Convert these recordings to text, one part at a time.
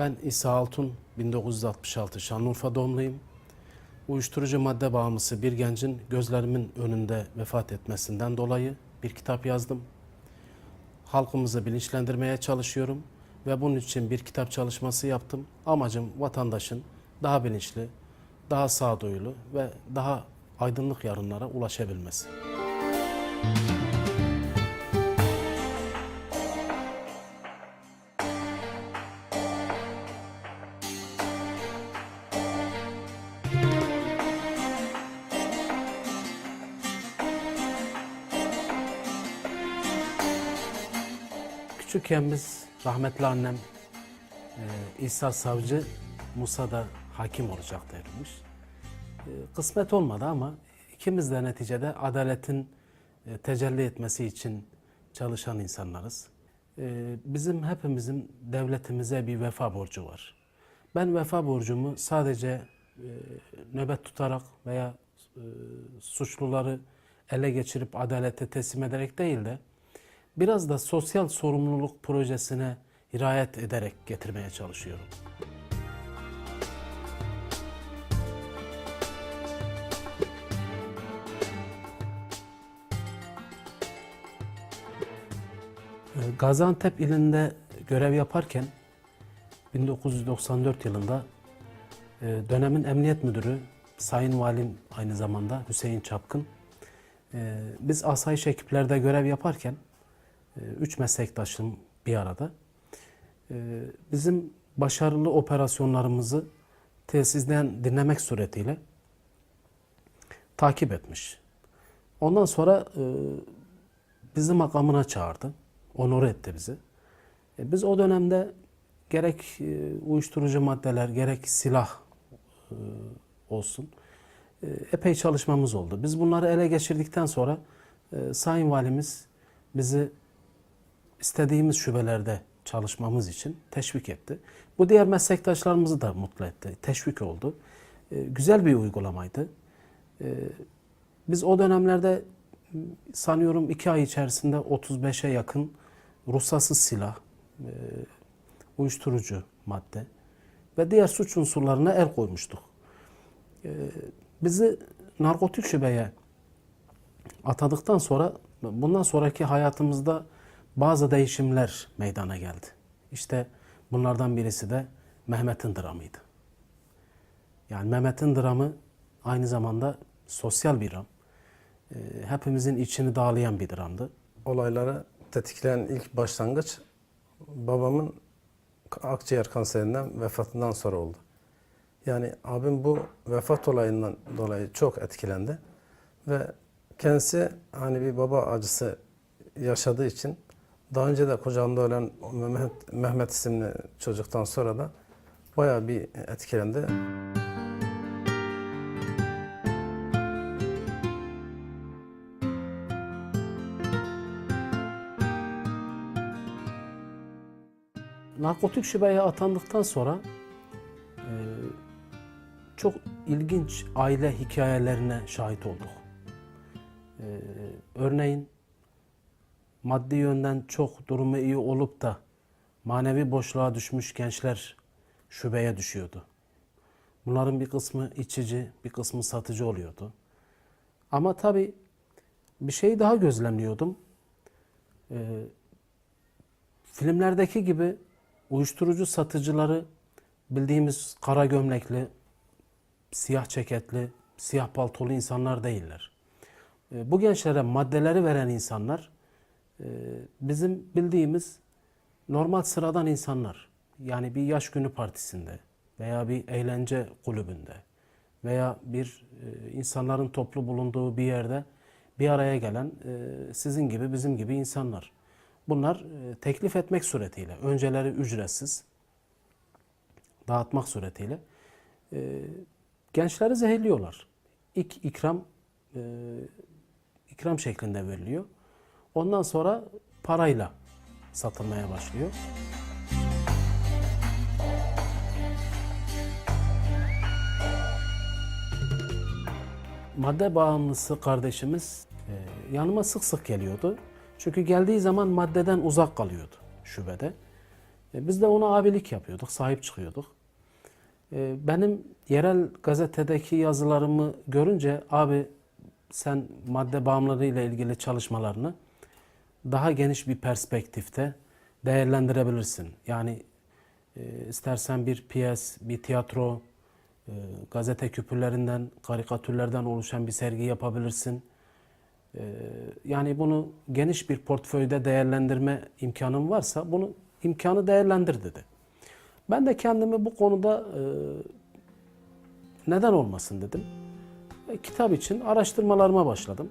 Ben İsa Altun, 1966 Şanlıurfa doğumluyum. Uyuşturucu madde bağımlısı bir gencin gözlerimin önünde vefat etmesinden dolayı bir kitap yazdım. Halkımızı bilinçlendirmeye çalışıyorum ve bunun için bir kitap çalışması yaptım. Amacım vatandaşın daha bilinçli, daha sağduyulu ve daha aydınlık yarınlara ulaşabilmesi. Küçükken biz rahmetli annem e, İsa Savcı, Musa da hakim olacak dermiş. E, kısmet olmadı ama ikimiz de neticede adaletin e, tecelli etmesi için çalışan insanlarız. E, bizim hepimizin devletimize bir vefa borcu var. Ben vefa borcumu sadece e, nöbet tutarak veya e, suçluları ele geçirip adalete teslim ederek değil de biraz da sosyal sorumluluk projesine riayet ederek getirmeye çalışıyorum. Ee, Gaziantep ilinde görev yaparken 1994 yılında e, dönemin emniyet müdürü Sayın Valim aynı zamanda Hüseyin Çapkın e, biz asayiş ekiplerde görev yaparken üç meslektaşım bir arada e, bizim başarılı operasyonlarımızı tesisten dinlemek suretiyle takip etmiş. Ondan sonra e, bizi makamına çağırdı. Onur etti bizi. E, biz o dönemde gerek e, uyuşturucu maddeler, gerek silah olsun epey çalışmamız oldu. Biz bunları ele geçirdikten sonra Sayın Valimiz bizi istediğimiz şubelerde çalışmamız için teşvik etti. Bu diğer meslektaşlarımızı da mutlu etti. Teşvik oldu. E, güzel bir uygulamaydı. E, biz o dönemlerde m, sanıyorum iki ay içerisinde 35'e yakın ruhsatsız silah, e, uyuşturucu madde ve diğer suç unsurlarına el koymuştuk. E, bizi narkotik şubeye atadıktan sonra bundan sonraki hayatımızda bazı değişimler meydana geldi. İşte bunlardan birisi de Mehmet'in dramıydı. Yani Mehmet'in dramı aynı zamanda sosyal bir dram. Ee, Hepimizin içini dağlayan bir dramdı. Olayları tetikleyen ilk başlangıç babamın akciğer kanserinden vefatından sonra oldu. Yani abim bu vefat olayından dolayı çok etkilendi ve kendisi hani bir baba acısı yaşadığı için daha önce de kucağında ölen Mehmet, Mehmet isimli çocuktan sonra da bayağı bir etkilendi. Narkotik şubeye atandıktan sonra e, çok ilginç aile hikayelerine şahit olduk. E, örneğin maddi yönden çok durumu iyi olup da manevi boşluğa düşmüş gençler şubeye düşüyordu. Bunların bir kısmı içici, bir kısmı satıcı oluyordu. Ama tabii bir şey daha gözlemliyordum. Ee, filmlerdeki gibi uyuşturucu satıcıları bildiğimiz kara gömlekli, siyah ceketli, siyah paltolu insanlar değiller. Ee, Bu gençlere maddeleri veren insanlar bizim bildiğimiz normal sıradan insanlar. Yani bir yaş günü partisinde veya bir eğlence kulübünde veya bir e, insanların toplu bulunduğu bir yerde bir araya gelen e, sizin gibi bizim gibi insanlar. Bunlar e, teklif etmek suretiyle, önceleri ücretsiz dağıtmak suretiyle gençleri zehirliyorlar. İlk ikram ikram şeklinde veriliyor. Ondan sonra parayla satılmaya başlıyor. Madde bağımlısı kardeşimiz e, yanıma sık sık geliyordu. Çünkü geldiği zaman maddeden uzak kalıyordu şubede. E, biz de ona abilik yapıyorduk, sahip çıkıyorduk. E, benim yerel gazetedeki yazılarımı görünce abi sen madde bağımlılığı ile ilgili çalışmalarını daha geniş bir perspektifte değerlendirebilirsin. Yani e, istersen bir piyes, bir tiyatro, e, gazete küpürlerinden, karikatürlerden oluşan bir sergi yapabilirsin. E, yani bunu geniş bir portföyde değerlendirme imkanın varsa bunu imkanı değerlendir dedi. Ben de kendimi bu konuda neden olmasın dedim. Kitap için araştırmalarıma başladım.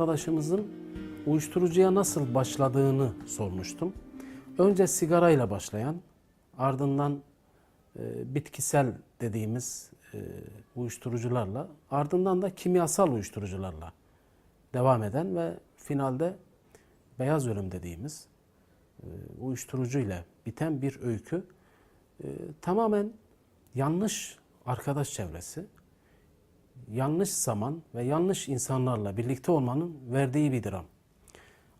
Arkadaşımızın uyuşturucuya nasıl başladığını sormuştum. Önce sigarayla başlayan, ardından e, bitkisel dediğimiz e, uyuşturucularla, ardından da kimyasal uyuşturucularla devam eden ve finalde beyaz ölüm dediğimiz e, uyuşturucu ile biten bir öykü. E, tamamen yanlış arkadaş çevresi, yanlış zaman ve yanlış insanlarla birlikte olmanın verdiği bir dram.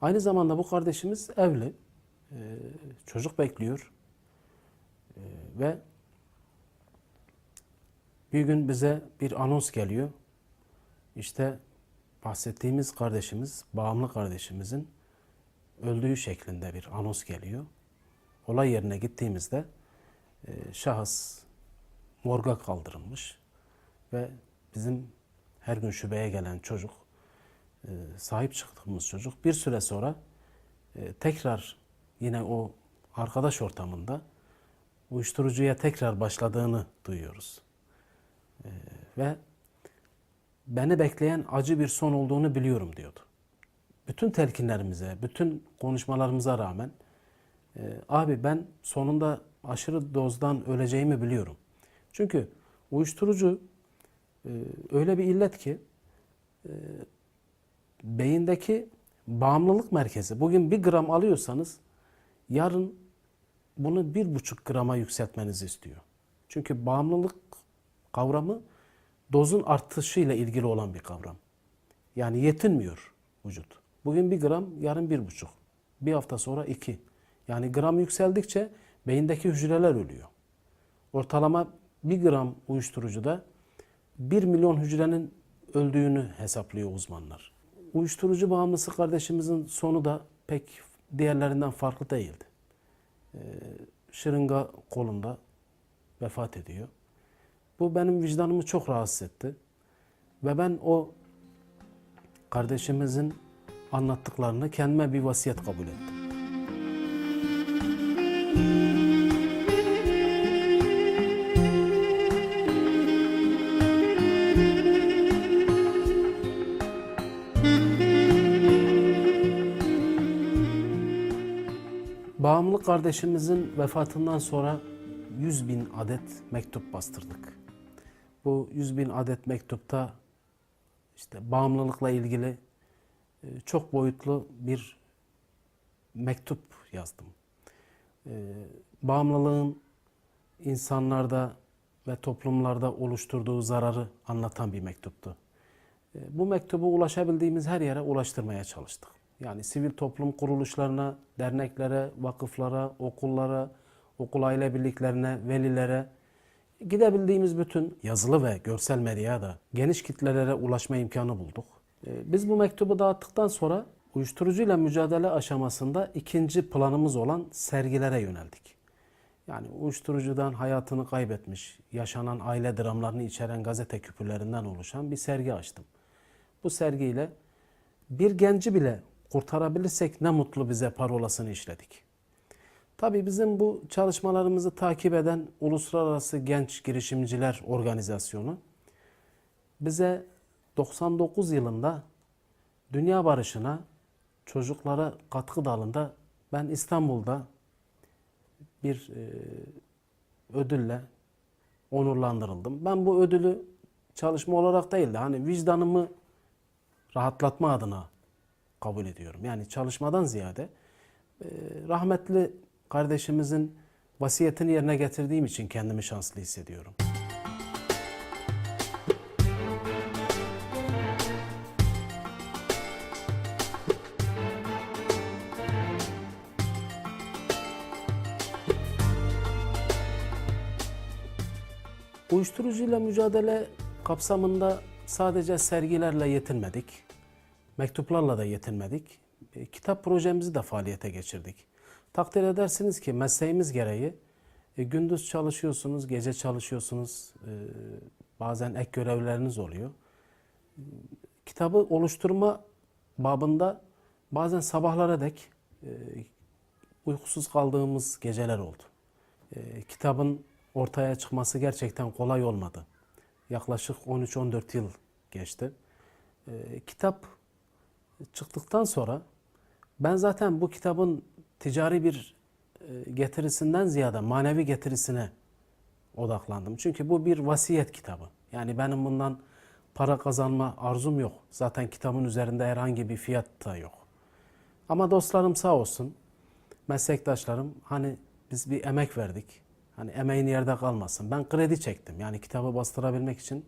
Aynı zamanda bu kardeşimiz evli, e, çocuk bekliyor ve bir gün bize bir anons geliyor. İşte bahsettiğimiz kardeşimiz, bağımlı kardeşimizin öldüğü şeklinde bir anons geliyor. Olay yerine gittiğimizde e, şahıs morga kaldırılmış ve bizim her gün şubeye gelen çocuk, e, sahip çıktığımız çocuk bir süre sonra e, tekrar yine o arkadaş ortamında uyuşturucuya tekrar başladığını duyuyoruz. E, ve beni bekleyen acı bir son olduğunu biliyorum diyordu. Bütün telkinlerimize, bütün konuşmalarımıza rağmen abi ben sonunda aşırı dozdan öleceğimi biliyorum. Çünkü uyuşturucu ee, öyle bir illet ki e, beyindeki bağımlılık merkezi bugün bir gram alıyorsanız yarın bunu bir buçuk grama yükseltmenizi istiyor. Çünkü bağımlılık kavramı dozun artışıyla ilgili olan bir kavram. Yani yetinmiyor vücut. Bugün bir gram, yarın bir buçuk. Bir hafta sonra iki. Yani gram yükseldikçe beyindeki hücreler ölüyor. Ortalama bir gram uyuşturucuda 1 milyon hücrenin öldüğünü hesaplıyor uzmanlar. Uyuşturucu bağımlısı kardeşimizin sonu da pek diğerlerinden farklı değildi. Ee, şırınga kolunda vefat ediyor. Bu benim vicdanımı çok rahatsız etti. Ve ben o kardeşimizin anlattıklarını kendime bir vasiyet kabul ettim. Bağımlı kardeşimizin vefatından sonra 100 bin adet mektup bastırdık. Bu 100 bin adet mektupta işte bağımlılıkla ilgili e, çok boyutlu bir mektup yazdım. E, bağımlılığın insanlarda ve toplumlarda oluşturduğu zararı anlatan bir mektuptu. E, Bu mektubu ulaşabildiğimiz her yere ulaştırmaya çalıştık. Yani sivil toplum kuruluşlarına, derneklere, vakıflara, okullara, okul aile birliklerine, velilere, gidebildiğimiz bütün yazılı ve görsel medyaya da geniş kitlelere ulaşma imkanı bulduk. Ee, Biz bu mektubu dağıttıktan sonra uyuşturucuyla mücadele aşamasında ikinci planımız olan sergilere yöneldik. Yani uyuşturucudan hayatını kaybetmiş, yaşanan aile dramlarını içeren gazete küpürlerinden oluşan bir sergi açtım. Bu sergiyle bir genci bile kurtarabilirsek ne mutlu bize parolasını işledik. Tabii bizim bu çalışmalarımızı takip eden Uluslararası Genç Girişimciler Organizasyonu bize 99 yılında dünya barışına çocuklara katkı dalında ben İstanbul'da bir e, ödülle onurlandırıldım. Ben bu ödülü çalışma olarak değil de hani vicdanımı rahatlatma adına kabul ediyorum. Yani çalışmadan ziyade Ee, rahmetli kardeşimizin vasiyetini yerine getirdiğim için kendimi şanslı hissediyorum. Uyuşturucuyla mücadele kapsamında sadece sergilerle yetinmedik. Mektuplarla da yetinmedik. E, Kitap projemizi de faaliyete geçirdik. Takdir edersiniz ki mesleğimiz gereği e, gündüz çalışıyorsunuz, gece çalışıyorsunuz, e, bazen ek görevleriniz oluyor. Kitabı oluşturma babında bazen sabahlara dek e, uykusuz kaldığımız geceler oldu. E, kitabın ortaya çıkması gerçekten kolay olmadı. Yaklaşık 13-14 yıl geçti. E, kitap çıktıktan sonra ben zaten bu kitabın ticari bir e, getirisinden ziyade manevi getirisine odaklandım. Çünkü bu bir vasiyet kitabı. Yani benim bundan para kazanma arzum yok. Zaten kitabın üzerinde herhangi bir fiyat da yok. Ama dostlarım sağ olsun, meslektaşlarım hani biz bir emek verdik. Hani emeğin yerde kalmasın. Ben kredi çektim. Yani kitabı bastırabilmek için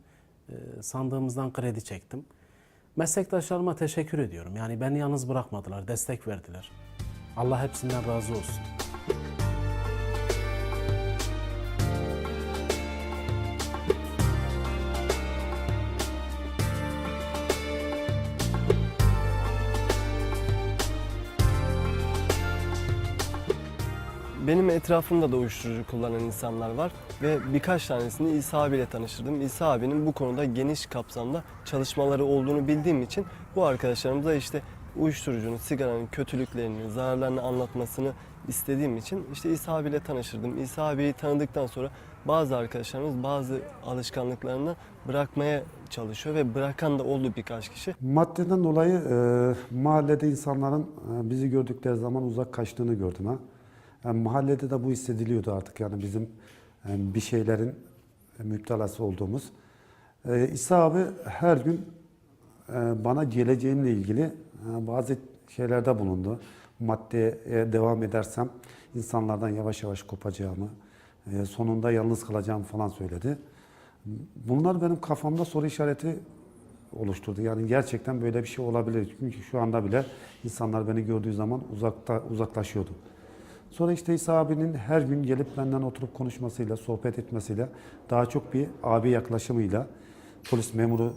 e, sandığımızdan kredi çektim. Meslektaşlarıma teşekkür ediyorum. Yani beni yalnız bırakmadılar, destek verdiler. Allah hepsinden razı olsun. Benim etrafımda da uyuşturucu kullanan insanlar var ve birkaç tanesini İsa abiyle tanıştırdım. İsa abinin bu konuda geniş kapsamda çalışmaları olduğunu bildiğim için bu arkadaşlarımıza işte uyuşturucunun, sigaranın kötülüklerini, zararlarını anlatmasını istediğim için işte İsa abiyle tanıştırdım. İsa abiyi tanıdıktan sonra bazı arkadaşlarımız bazı alışkanlıklarını bırakmaya çalışıyor ve bırakan da oldu birkaç kişi. Maddeden dolayı e, mahallede insanların e, bizi gördükleri zaman uzak kaçtığını gördüm ha. Yani mahallede de bu hissediliyordu artık yani bizim e, bir şeylerin e, müptelası olduğumuz. E, İsa abi her gün e, bana geleceğimle ilgili e, bazı şeylerde bulundu. Maddeye devam edersem insanlardan yavaş yavaş kopacağımı, e, sonunda yalnız kalacağımı falan söyledi. Bunlar benim kafamda soru işareti oluşturdu. Yani gerçekten böyle bir şey olabilir. Çünkü şu anda bile insanlar beni gördüğü zaman uzakta uzaklaşıyordu. Sonra işte İsa abinin her gün gelip benden oturup konuşmasıyla, sohbet etmesiyle, daha çok bir abi yaklaşımıyla, polis memuru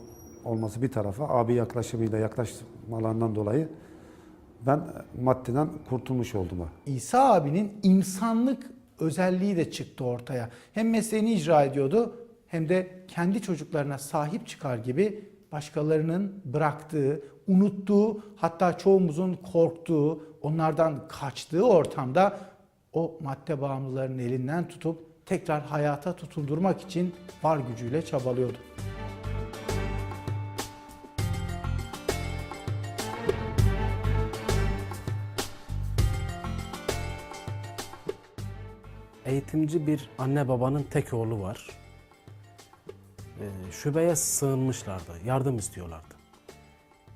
olması bir tarafa, abi yaklaşımıyla yaklaşmalarından dolayı ben maddeden kurtulmuş oldum. İsa abinin insanlık özelliği de çıktı ortaya. Hem mesleğini icra ediyordu hem de kendi çocuklarına sahip çıkar gibi başkalarının bıraktığı, unuttuğu, hatta çoğumuzun korktuğu, onlardan kaçtığı ortamda o madde bağımlılarının elinden tutup tekrar hayata tutuldurmak için var gücüyle çabalıyordu. Eğitimci bir anne babanın tek oğlu var. Ee, şubeye sığınmışlardı, yardım istiyorlardı.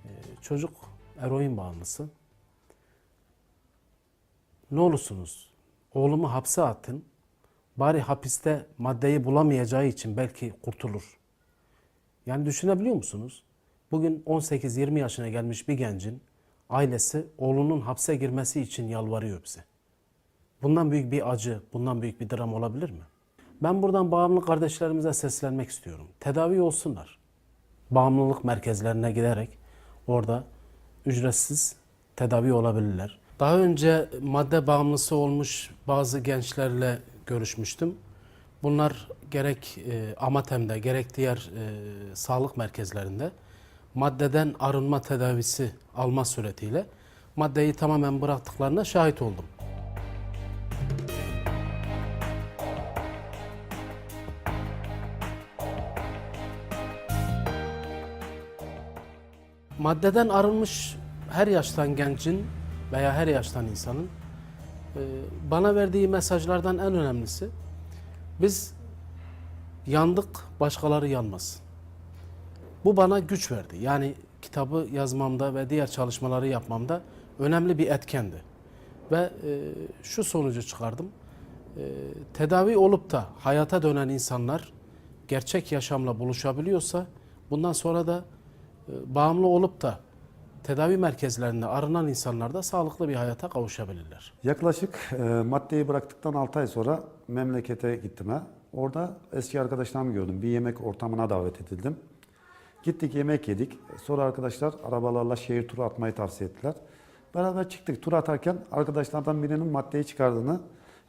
Ee, çocuk eroin bağımlısı. Ne olursunuz, oğlumu hapse atın. Bari hapiste maddeyi bulamayacağı için belki kurtulur. Yani düşünebiliyor musunuz? Bugün 18-20 yaşına gelmiş bir gencin ailesi oğlunun hapse girmesi için yalvarıyor bize. Bundan büyük bir acı, bundan büyük bir dram olabilir mi? Ben buradan bağımlı kardeşlerimize seslenmek istiyorum. Tedavi olsunlar. Bağımlılık merkezlerine giderek orada ücretsiz tedavi olabilirler. Daha önce madde bağımlısı olmuş bazı gençlerle görüşmüştüm. Bunlar gerek e, Amatem'de gerek diğer e, sağlık merkezlerinde maddeden arınma tedavisi alma suretiyle maddeyi tamamen bıraktıklarına şahit oldum. Maddeden arınmış her yaştan gencin veya her yaştan insanın e, bana verdiği mesajlardan en önemlisi biz yandık başkaları yanmasın. Bu bana güç verdi. Yani kitabı yazmamda ve diğer çalışmaları yapmamda önemli bir etkendi. Ve e, şu sonucu çıkardım. E, tedavi olup da hayata dönen insanlar gerçek yaşamla buluşabiliyorsa bundan sonra da bağımlı olup da tedavi merkezlerinde arınan insanlar da sağlıklı bir hayata kavuşabilirler. Yaklaşık e, maddeyi bıraktıktan 6 ay sonra memlekete gittim. Ha. Orada eski arkadaşlarımı gördüm. Bir yemek ortamına davet edildim. Gittik yemek yedik. Sonra arkadaşlar arabalarla şehir turu atmayı tavsiye ettiler. Beraber çıktık tur atarken arkadaşlardan birinin maddeyi çıkardığını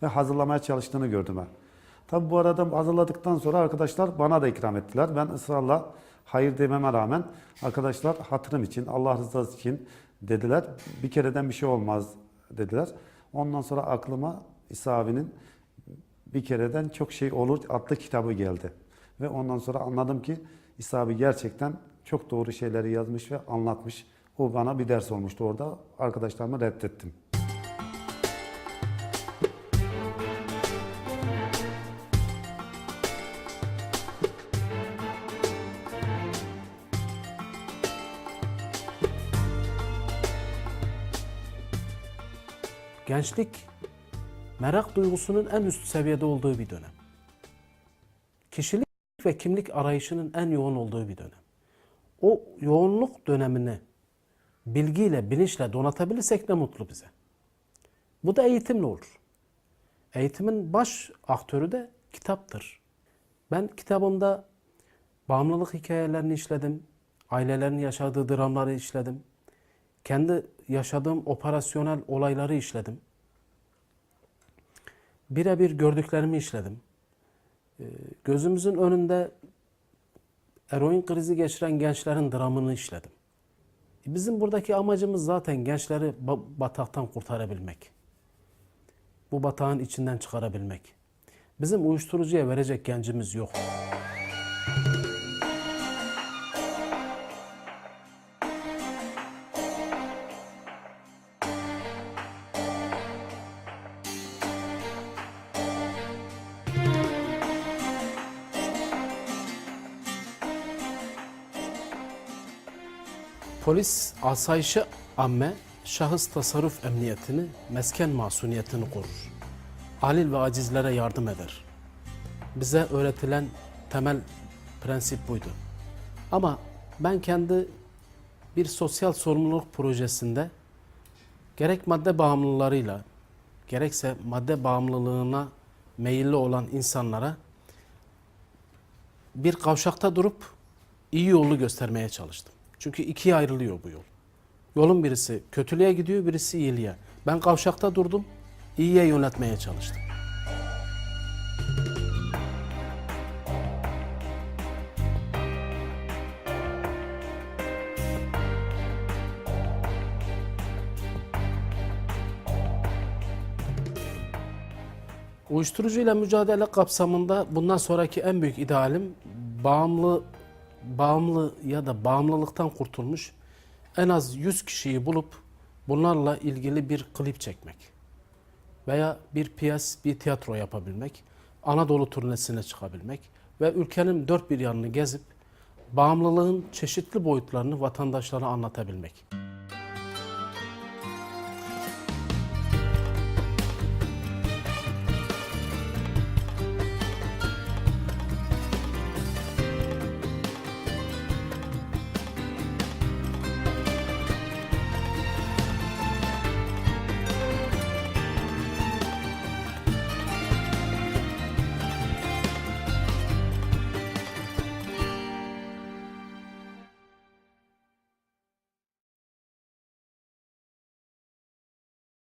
ve hazırlamaya çalıştığını gördüm ben. Tabi bu arada hazırladıktan sonra arkadaşlar bana da ikram ettiler. Ben ısrarla hayır dememe rağmen arkadaşlar hatırım için, Allah rızası için dediler. Bir kereden bir şey olmaz dediler. Ondan sonra aklıma İsa abinin bir kereden çok şey olur adlı kitabı geldi. Ve ondan sonra anladım ki İsa abi gerçekten çok doğru şeyleri yazmış ve anlatmış. O bana bir ders olmuştu orada. Arkadaşlarımı reddettim. Gençlik merak duygusunun en üst seviyede olduğu bir dönem. Kişilik ve kimlik arayışının en yoğun olduğu bir dönem. O yoğunluk dönemini bilgiyle, bilinçle donatabilirsek ne mutlu bize. Bu da eğitimle olur. Eğitimin baş aktörü de kitaptır. Ben kitabımda bağımlılık hikayelerini işledim. Ailelerin yaşadığı dramları işledim. Kendi yaşadığım operasyonel olayları işledim. Birebir gördüklerimi işledim. Ee, Gözümüzün önünde eroin krizi geçiren gençlerin dramını işledim. E, Bizim buradaki amacımız zaten gençleri ba- bataktan kurtarabilmek. Bu batağın içinden çıkarabilmek. Bizim uyuşturucuya verecek gencimiz yok. Polis asayişi amme, şahıs tasarruf emniyetini, mesken masuniyetini korur. Alil ve acizlere yardım eder. Bize öğretilen temel prensip buydu. Ama ben kendi bir sosyal sorumluluk projesinde gerek madde bağımlılarıyla gerekse madde bağımlılığına meyilli olan insanlara bir kavşakta durup iyi yolu göstermeye çalıştım. Çünkü ikiye ayrılıyor bu yol. Yolun birisi kötülüğe gidiyor, birisi iyiliğe. Ben kavşakta durdum, iyiye yönetmeye çalıştım. Uyuşturucuyla mücadele kapsamında bundan sonraki en büyük idealim bağımlı bağımlı ya da bağımlılıktan kurtulmuş en az 100 kişiyi bulup bunlarla ilgili bir klip çekmek veya bir piyas, bir tiyatro yapabilmek, Anadolu turnesine çıkabilmek ve ülkenin dört bir yanını gezip bağımlılığın çeşitli boyutlarını vatandaşlara anlatabilmek.